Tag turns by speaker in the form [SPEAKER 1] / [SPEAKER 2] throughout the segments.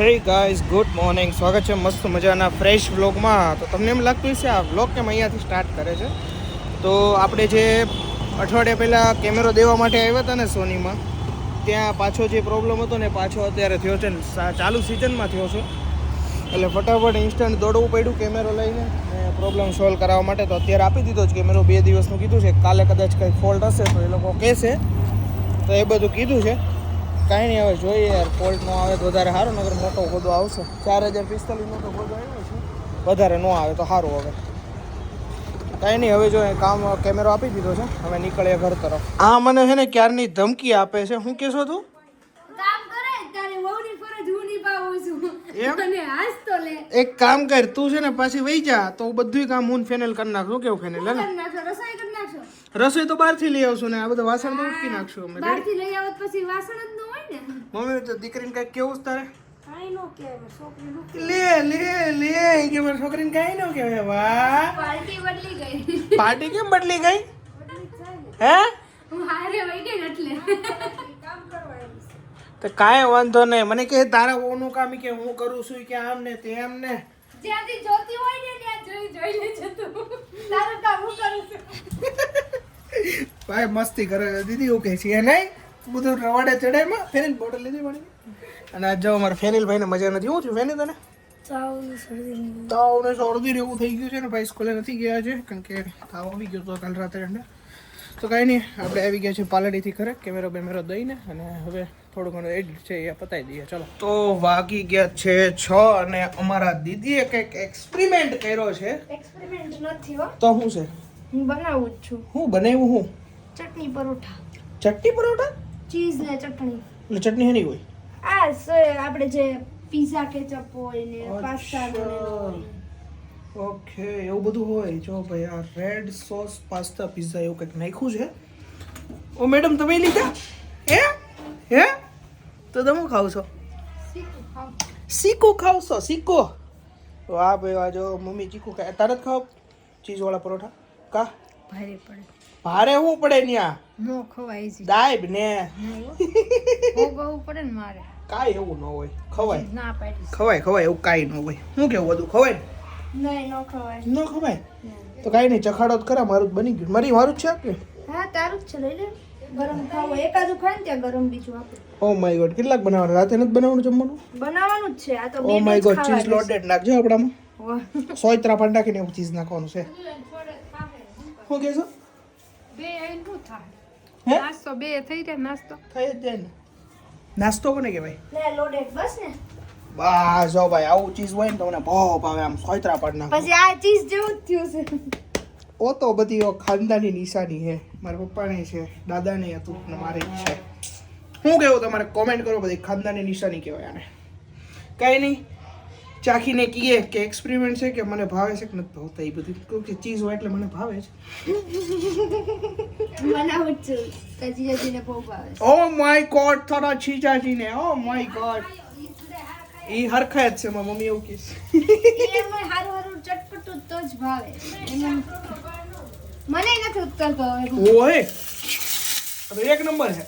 [SPEAKER 1] Hey guys good morning સ્વાગત છે મસ્ત મજાના ફ્રેશ વ્લોગમાં તો તમને એમ લાગતું છે આ વ્લોગ કેમ અહીંયાથી સ્ટાર્ટ કરે છે? તો આપણે જે અઠવાડિયા પહેલાં કેમેરો દેવા માટે આવ્યા હતા ને સોનીમાં, ત્યાં પાછો જે પ્રોબ્લેમ હતો ને પાછો અત્યારે થયો છે ને ચાલુ સિઝનમાં થયો છે. એટલે ફટાફટ ઇન્સ્ટન્ટ દોડવું પડ્યું કેમેરો લઈને પ્રોબ્લેમ સોલ્વ કરાવવા માટે. તો અત્યારે આપી દીધો છે કેમેરો બે દિવસનું કીધું છે. કાલે કદાચ કંઈ ફોલ્ટ હશે તો એ લોકો કહેશે. તો એ બધું કીધું છે. કાંઈ નહીં હવે જોઈએ યાર ફોલ્ટ નો આવે તો વધારે સારું નગર મોટો ખોદો આવશે. ચાર હજાર પિસ્તાલીસનો તો ખોદો આવ્યો છે. વધારે ન આવે તો સારું હવે. કાંઈ નહીં હવે જો કામ કેમેરો આપી દીધો છે. હવે નીકળીએ ઘર તરફ. આ મને છે ને ક્યારની ધમકી આપે છે? હું કહેશો તું? એક કામ કર તું છે ને પાછી વહી જા તો બધું કામ હું ફેનલ કરી નાખશું કેવું ફેનલ હે
[SPEAKER 2] રસોઈ
[SPEAKER 1] તો બહારથી લઈ આવશું ને આ બધા વાસણ ઉટકી નાખશું અમે
[SPEAKER 2] બહારથી લઈ આવત પછી વાસણ જ
[SPEAKER 1] મમ્મી તો દીકરીને કઈ કેવું છે તારે? લે લે લે કે મારી છોકરીને કાંઈ ન કહેવાય વાહ.
[SPEAKER 2] પાર્ટી બદલી ગઈ.
[SPEAKER 1] પાર્ટી કેમ બદલી ગઈ. હે? તો કાંઈ વાંધો નહીં. મને કે તારા ઓનું કામ કે હું કરું છું કે આમ ને તેમ ને.
[SPEAKER 2] જ્યાંથી જોતી હોય ને ત્યાં જોઈ જોઈ લેજે તું. તારું કામ હું કરું છું.
[SPEAKER 1] ભાઈ મસ્તી કરે. દીદી એવું કહે છે નહીં? બધું રવાડે ચડાયમાં ફેનિલ બોટલ લીધી પડી અને આજ જો અમારા ફેનિલ ભાઈને મજા નથી. હું છું ફેનિલ તને?
[SPEAKER 2] તાવને શરદી
[SPEAKER 1] એવું થઈ ગયું છે ને ભાઈ સ્કૂલે નથી ગયા છે કારણ કે તાવ આવી ગયો તો કાલ રાત્રે ઠંડા. તો કાંઈ નહીં આપણે આવી ગયા છીએ પાલડીથી ખરે કેમેરો બેમેરો દઈને અને હવે થોડું ઘણું એડિટ છે એ પતાવી દઈએ. ચલો. તો વાગી ગયા છે છ અને અમારા દીદીએ કંઈક એક્સપેરિમેન્ટ કર્યો છે.
[SPEAKER 2] એક્સપેરિમેન્ટ નથી હો.
[SPEAKER 1] તો શું છે?
[SPEAKER 2] હું બનાવું જ છું.
[SPEAKER 1] હું બનાવ્યું હું?
[SPEAKER 2] ચટણી પરોઠા.
[SPEAKER 1] ચટણી પરોઠા?
[SPEAKER 2] ચીઝ ને ચટણી.
[SPEAKER 1] એટલે ચટણી હેની હોય?
[SPEAKER 2] આ સ- આપણે જે પીઝા કેચઅપ હોય ને પાસ્તા હોય
[SPEAKER 1] ઓકે એવું બધું હોય? જો ભાઈ આ રેડ સોસ પાસ્તા પિઝા એવું કંઈક નાખ્યું છે. ઓ મેડમ તમે લીધા? હે? હે? તો તમે ખાવ છો?
[SPEAKER 2] સીકો ખાવ.
[SPEAKER 1] છો સીકો વાહ ભાઈ વાહ જો મમ્મી ચીકુ ખાય. તારે જ ખાવ? ચીઝવાળા પરોઠા. કા?
[SPEAKER 2] ભારે પડે.
[SPEAKER 1] ભારે શું પડે ન્યા?
[SPEAKER 2] નો ખવાય છે
[SPEAKER 1] દાયબ ને.
[SPEAKER 2] ભોગવવું પડે ને મારે.
[SPEAKER 1] કાંઈ એવું ન હોય. ખવાય.
[SPEAKER 2] ના પાડી.
[SPEAKER 1] ખવાય ખવાય એવું કાંઈ ન હોય. શું કેવું બધું? ખવાય
[SPEAKER 2] નહીં નો ખવાય.
[SPEAKER 1] ન ખવાય? તો કાંઈ નહીં ચખાડો જ ખરા મારું બની ગયું. મારી મારું જ છે કે?
[SPEAKER 2] હા તારું જ છે લઈ લે. ગરમ ખાવું. એકાદું ખાય ને ત્યાં ગરમ બીજું આપણે
[SPEAKER 1] ઓ માય ગોડ કેટલાક બનાવવાનું? રાતે નથી બનાવવાનું જમવાનું?
[SPEAKER 2] બનાવવાનું જ છે. આ તો
[SPEAKER 1] oh my god cheese loaded નાખજો આપણામાં.
[SPEAKER 2] સોય
[SPEAKER 1] સોયત્રા નાખીને એવું ચીઝ નાખવાનું છે. શું કહેશો?
[SPEAKER 2] બે આઈને શું થાય.
[SPEAKER 1] હે?
[SPEAKER 2] નાસ્તો બે થઈ જાય નાસ્તો.
[SPEAKER 1] થઈ જ જાય ને. નાસ્તો કોને કહેવાય?
[SPEAKER 2] બસ ને.
[SPEAKER 1] બા જો ભાઈ આવું ચીઝ હોય ને તો મને બહુ ભાવે આમ સોયત્રા પાડ
[SPEAKER 2] પછી આ ચીઝ જેવું જ થયું છે.
[SPEAKER 1] ઓ તો બધી ખાનદાની નિશાની છે. મારા પપ્પાને છે દાદાને હતું ને મારે છે. હું કહેવું તમારે કોમેન્ટ કરો બધી ખાનદાની નિશાની કહેવાય આને. કંઈ નહીં. ચાખીને કહીએ કે એક્સપેરિમેન્ટ છે કે મને ભાવે છે કે નથી ભાવતા એ બધું. કહું કે ચીઝ હોય એટલે મને ભાવે છે.
[SPEAKER 2] બનાવું છું. કજી બહુ ભાવે
[SPEAKER 1] ઓ માય ગોડ થોડા છીચાજીને ઓ માય ગોડ એ હરખાય જ છે મારા મમ્મી એવું કહેશે
[SPEAKER 2] એમાં હારું હારું ચટપટું તો જ ભાવે. મને નથી ઉત્તર ભાવે.
[SPEAKER 1] ઓય. એક નંબર છે.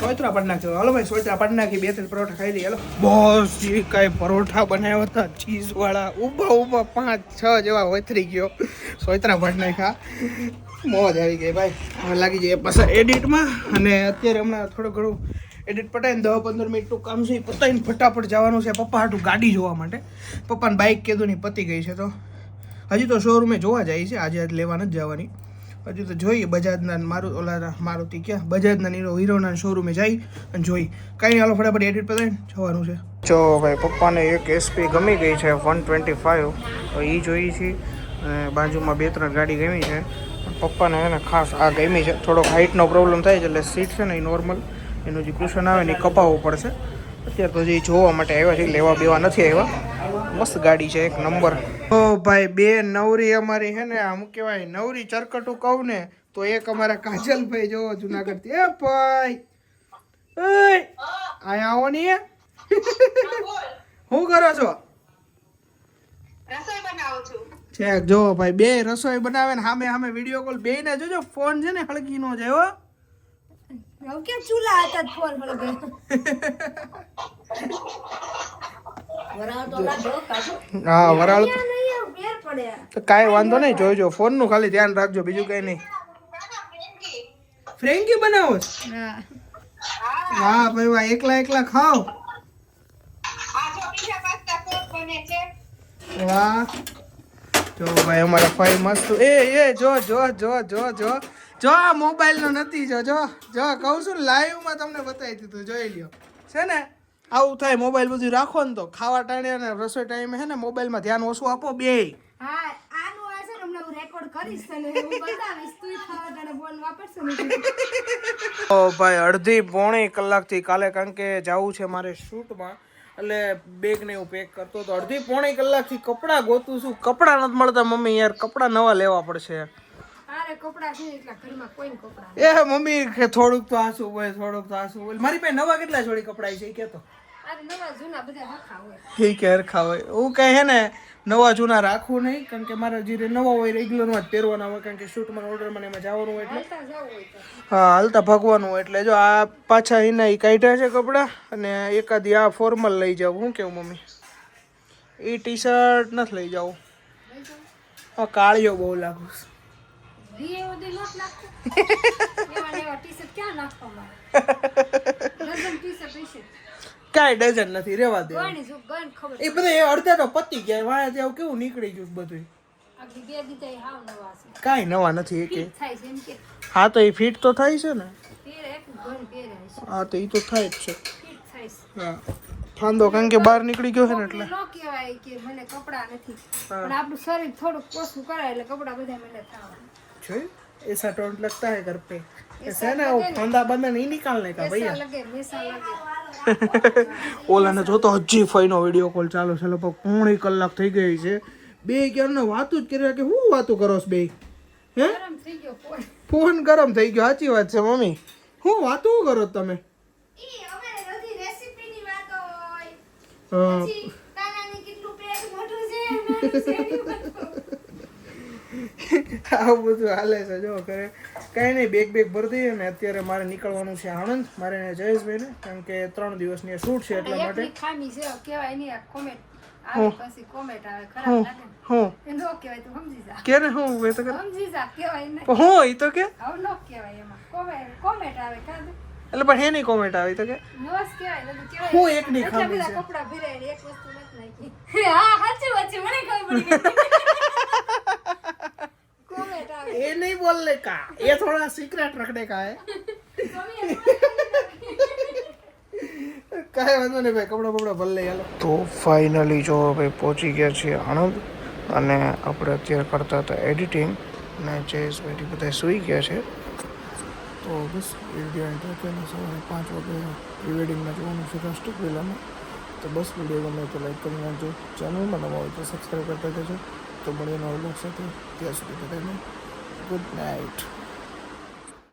[SPEAKER 1] સોયત્રા પાડ નાખજો હાલો ભાઈ, સોયત્રા પાડ નાખી, બે ત્રણ પરોઠા ખાઈ લઈએ. હાલો. બસ, જે કાંઈ પરોઠા બનાવ્યા હતા ચીઝ વાળા ઊભા ઊભા પાંચ, છ જેવા વથરી ગયો. સોયત્રા પાડ નાખ્યા. મોજ આવી ગઈ ભાઈ. હવે લાગી જઈએ પાછા એડિટમાં. અને અત્યારે હમણાં થોડું ઘણું એડિટ પટાઈને દસ પંદર મિનિટનું કામ છે પતાવીને ફટાફટ જવાનું છે પપ્પા હાટું ગાડી જોવા માટે. પપ્પાને બાઇક કીધું નહીં પતી ગઈ છે તો. હજી તો શોરૂમે જોવા જાય છે. આજે લેવા નથી જવાની. હજુ તો જોઈએ, બજાજના મારું, ઓલા મારુતિ ક્યાં? બજાજના નીરો હીરોના શોરૂમે જઈ અને જોઈ. કાંઈ હાલો ફટાફટ એડિટ પતાવીને જવાનું છે. જો ભાઈ, પપ્પાને એક એસપી ગમી ગઈ છે વન ટ્વેન્ટી ફાઇવ તો એ જોઈ છે. અને બાજુમાં બે ત્રણ ગાડી ગમી છે. પપ્પાને છે ને ખાસ આ ગમી છે. થોડોક હાઇટનો પ્રોબ્લેમ થાય છે, એટલે સીટ છે ને એ નોર્મલ એનું જે કુશન આવે ને એ કપાવવું પડશે. અત્યારે તો જે જોવા માટે આવ્યા છે લેવા બેવા નથી આવ્યા. મસ્ત ગાડી છે, એક નંબર ઓ ભાઈ બે નવરી અમારી હે ને આમ કહેવાય નવરી ચરકટું કહું ને તો એક અમારા કાજલભાઈ જોવો જુનાગઢથી. એ ભાઈ આયા આવો ને શું કરો છો?
[SPEAKER 3] રસોઈ બનાવું છું.
[SPEAKER 1] છે જો ભાઈ બે રસોઈ બનાવે ને સામે સામે વીડિયો કોલ બે ને જોજો ફોન છે ને હળકી નો જાય હો.
[SPEAKER 2] કેમ ચૂલા હતા ફોન.
[SPEAKER 3] હા
[SPEAKER 1] વરાળ તો કાંઈ વાંધો નહીં જોજો ફોનનું ખાલી ધ્યાન રાખજો બીજું કંઈ નહીં. ફ્રેન્કી બનાવો.
[SPEAKER 2] હા.
[SPEAKER 1] વાહ ભાઈ વાહ એકલા એકલા ખાઓ. વાહ. જો ભાઈ અમારા ફાઈ મસ્ત. એ એ જો જો જો જો જો. જો આ મોબાઈલ નો નથી જો જો જો કહું છું લાઈવમાં તમને બતાવી દીધું જોઈ લ્યો. છે ને? આવું થાય મોબાઈલ બધું રાખો ને તો ખાવા ટાણે અને રસોઈ ટાઈમે હે ને મોબાઈલમાં ધ્યાન ઓછું આપો બે
[SPEAKER 2] હા આનું આ છે ને હમણાં હું રેકોર્ડ કરીશ તને હું બતાવીશ. તું ખાવા તને ફોન વાપરશે ને
[SPEAKER 1] ઓ ભાઈ અડધી પોણી કલાકથી કાલે કારણ કે જવું છે મારે શૂટમાં એટલે બેગ ને એવું પેક કરતો હતો. અડધી પોણી કલાકથી કપડાં ગોતું છું. કપડાં નથી મળતા મમ્મી યાર કપડાં નવા લેવા પડશે. એ મમ્મી કે થોડુંક તો આસું હોય થોડુંક તો આસું હોય. મારી પાસે નવા કેટલા જોડી કપડાં છે એ કેતો એ કે હરખા હોય. હું કહે હે ને નવા જૂના રાખવું નહીં કારણ કે મારા જે નવા હોય રેગ્યુલરમાં જ પહેરવાના હોય કારણ કે શૂટમાં ઓર્ડરમાં એમાં જવાનું હોય એટલે. હા હાલતા ભાગવાનું હોય એટલે જો આ પાછા એના એ કાઢ્યા છે કપડાં અને એકાદી આ ફોર્મલ લઈ જાઉં હું કેવું મમ્મી? એ ટી શર્ટ નથી લઈ જાઉં. હા કાળિયો બહુ લાગુ
[SPEAKER 2] ક્યાં નાખવા
[SPEAKER 1] કાંઈ ડઝન નથી રેવા દે
[SPEAKER 2] કોઈની જો ગન ખબર
[SPEAKER 1] એ બધા એ અડધા તો પતી ગયા વાયા ત્યાં કેવું નીકળી ગયું બધું
[SPEAKER 2] આગળ બે દીધા એ હાવ નવા છે
[SPEAKER 1] કાંઈ નવા નથી એકે
[SPEAKER 2] ફિટ થાય છે એમ કે
[SPEAKER 1] હા તો એ ફિટ તો થાય છે ને
[SPEAKER 2] પહેરે એક ગન પહેરે છે
[SPEAKER 1] હા તો એ તો થાય જ છે
[SPEAKER 2] ફિટ થાય છે
[SPEAKER 1] હા ફાંદો કારણ કે બહાર નીકળી ગયો છે ને એટલે
[SPEAKER 2] ન કહેવાય કે મને કપડા નથી પણ આપણું શરીર થોડુંક ઓછું કરાય એટલે કપડા બધા મને થવા
[SPEAKER 1] જોયું ऐसा टोंट लगता है घर पे ऐसा है ना वो फंदा बंदा नहीं निकालने का
[SPEAKER 2] પૈસા
[SPEAKER 1] भैया
[SPEAKER 2] લગે પૈસા લગે
[SPEAKER 1] ઓલાને જોતો હજી ફઈનો વીડિયો કોલ ચાલુ છે. લગભગ પોણી કલાક થઈ ગઈ છે. બે ક્યારનો વાતું જ કર્યા કે હું વાતું કરો છો બે? હે?
[SPEAKER 2] ફોન.
[SPEAKER 1] ગરમ થઈ ગયો. સાચી વાત છે મમ્મી. હું વાતું કરો છો તમે? હા. આવું બધું હાલે છે. જો ઘરે કાંઈ નહીં બેગ બેગ ભરી દઈએ ને અત્યારે મારે નીકળવાનું છે આણંદ. મારે ને જયેશભાઈને કારણ કે ત્રણ દિવસની શૂટ છે એટલા માટે.
[SPEAKER 2] ખામી છે કહેવાય નહીં કોમેન્ટ
[SPEAKER 1] એટલે પણ હે નહીં કોમેન્ટ આવી તો કે? હું એકની
[SPEAKER 2] એટલા
[SPEAKER 1] ખામી છે.
[SPEAKER 2] કપડા ભીરાય એક વસ્તુ નથી નાખી. હા સાચી વાત છે મને ખબર પડી ગઈ.
[SPEAKER 1] એ નહીં બોલને કા. એ થોડા સિક્રેટ રખને કા હે કાંઈ વાંધો નહીં ભાઈ, કપડા બપડા ભલે હાલો. તો ફાઇનલી જો ભાઈ પહોંચી ગયા છીએ આણંદ અને આપણે અત્યારે કરતા હતા એડિટિંગ અને જયેશભાઈ બધા સૂઈ ગયા છે. તો બસ વીડિયો એન્ટર સવારે પાંચ વાગે પ્રી વેડિંગમાં જવાનું છે રાષ્ટ્રીય વિલામાં તો બસ વીડિયો ગમે તો લાઈક કરી નાખજો. ચેનલમાં નવા હોય તો સબસ્ક્રાઈબ કરતા જજો. તો મળીએ નવા બ્લોગ સાથે. ત્યાં સુધી બધાને ગુડ નાઇટ